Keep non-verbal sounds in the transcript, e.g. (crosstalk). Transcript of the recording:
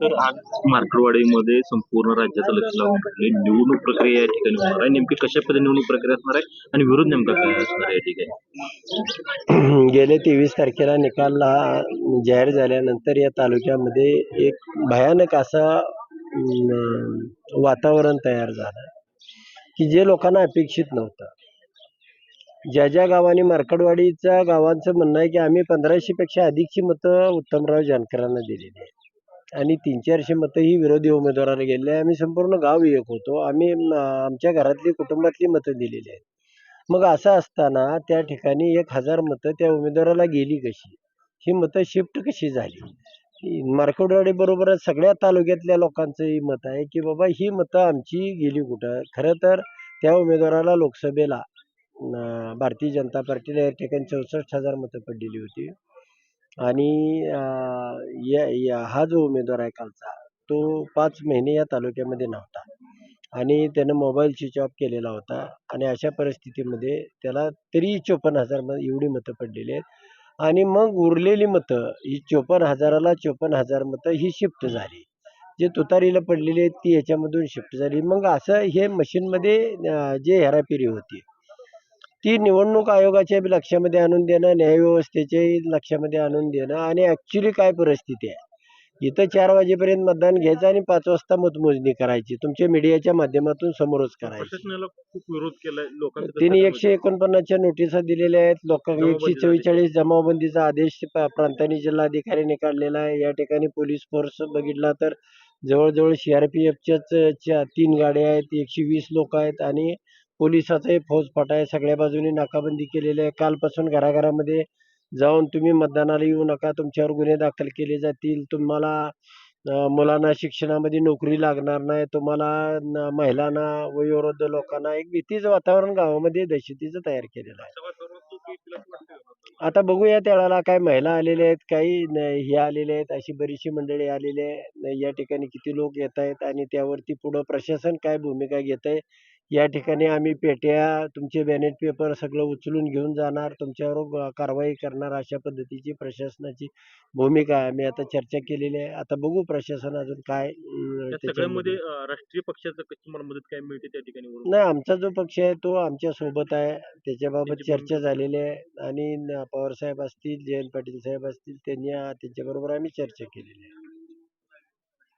तर आज मार्कडवाडीमध्ये संपूर्ण राज्याचं लक्ष लागून राहिले निवडणूक प्रक्रिया या ठिकाणी होणार आहे. नेमकी कशा पद्धतीने निवडणूक प्रक्रिया असणार आहे आणि विरोध नेमका काय असणार आहे या ठिकाणी? (clears throat) गेले तेवीस तारखेला निकाल हा जाहीर झाल्यानंतर या तालुक्यामध्ये एक भयानक असा वातावरण तयार झालं की जे लोकांना अपेक्षित नव्हतं. ज्या ज्या गावांनी मार्कडवाडीच्या गावांचं म्हणणं आहे की आम्ही पंधराशे पेक्षा अधिकची मतं उत्तमराव जानकरांना दिलेली आहेत. आणि तीन चारशे मतं ही विरोधी उमेदवाराला गेलेली आहे. आम्ही संपूर्ण गाव एक होतो. आम्ही आमच्या घरातली कुटुंबातली मतं दिलेली आहेत. मग असं असताना त्या ठिकाणी एक हजार मतं त्या उमेदवाराला गेली कशी? ही मतं शिफ्ट कशी झाली? मार्कडवाडीबरोबरच सगळ्या तालुक्यातल्या लोकांचं ही मत आहे की बाबा ही मतं आमची गेली कुठं? खरं तर त्या उमेदवाराला लोकसभेला भारतीय जनता पार्टीला या ठिकाणी चौसष्ट हजार मतं पडलेली होती. आणि या या हा जो उमेदवार आहे कालचा तो पाच महिने या तालुक्यामध्ये नव्हता. आणि त्यानं मोबाईल स्विच ऑफ केलेला होता आणि अशा परिस्थितीमध्ये त्याला तरी चोपन्न हजार म एवढी मतं पडलेली आहेत. आणि मग उरलेली मतं ही चोपन्न हजाराला चोपन्न हजार मतं ही शिफ्ट झाली. जे तुतारीला पडलेली आहेत ती याच्यामधून शिफ्ट झाली. मग असं हे मशीनमध्ये जे हेराफेरी होती ती निवडणूक आयोगाच्या बी लक्षामध्ये आणून देणं न्यायव्यवस्थेच्याही लक्षामध्ये आणून देणं आणि ॲक्च्युली काय परिस्थिती आहे? इथं चार वाजेपर्यंत मतदान घ्यायचं आणि पाच वाजता मतमोजणी करायची. तुमच्या मीडियाच्या माध्यमातून समोरच करायची. प्रशासनाला खूप विरोध केलाय लोकांचं त्यांनी एकशे एकोणपन्नासच्या नोटिसा दिलेल्या आहेत. लोक एकशे चव्वेचाळीस जमावबंदीचा आदेश प- प्रांतांनी जिल्हाधिकाऱ्यांनी काढलेला आहे. या ठिकाणी पोलीस फोर्स बघितला तर जवळजवळ सी आर पी तीन गाड्या आहेत. एकशे वीस लोक आहेत आणि पोलिसाचाही फौजफाटा आहे. सगळ्या बाजूनी नाकाबंदी केलेली आहे. कालपासून घराघरामध्ये जाऊन तुम्ही मतदानाला येऊ नका. तुमच्यावर गुन्हे दाखल केले जातील. तुम्हाला मुलांना शिक्षणामध्ये नोकरी लागणार नाही. तुम्हाला महिलांना वयोवृद्ध लोकांना एक भीतीचं वातावरण गावामध्ये दहशतीचं तयार केलेलं आहे. आता बघूया त्याला काय महिला आलेल्या आहेत काही न- हे आलेले आहेत. अशी बरीचशी मंडळी आलेली आहे. या ठिकाणी किती लोक येत आहेत आणि त्यावरती पुढं प्रशासन काय भूमिका घेत आहे या ठिकाणी आम्ही पेट्या तुमचे बॅनेट पेपर सगळं उचलून घेऊन जाणार. तुमच्यावर कारवाई करणार अशा पद्धतीची प्रशासनाची भूमिका आहे आम्ही आता चर्चा केलेली आहे. आता बघू प्रशासन अजून काय त्याच्यामध्ये- राष्ट्रीय पक्षाचं तुम्हाला मदत काय मिळते त्या ठिकाणी? नाही आमचा जो पक्ष आहे तो आमच्यासोबत आहे. त्याच्याबाबत त्यांची चर्चा झालेली आहे. आणि पवार साहेब असतील जयंत पाटील साहेब असतील त्यांनी त्यांच्याबरोबर आम्ही चर्चा केलेली आहे.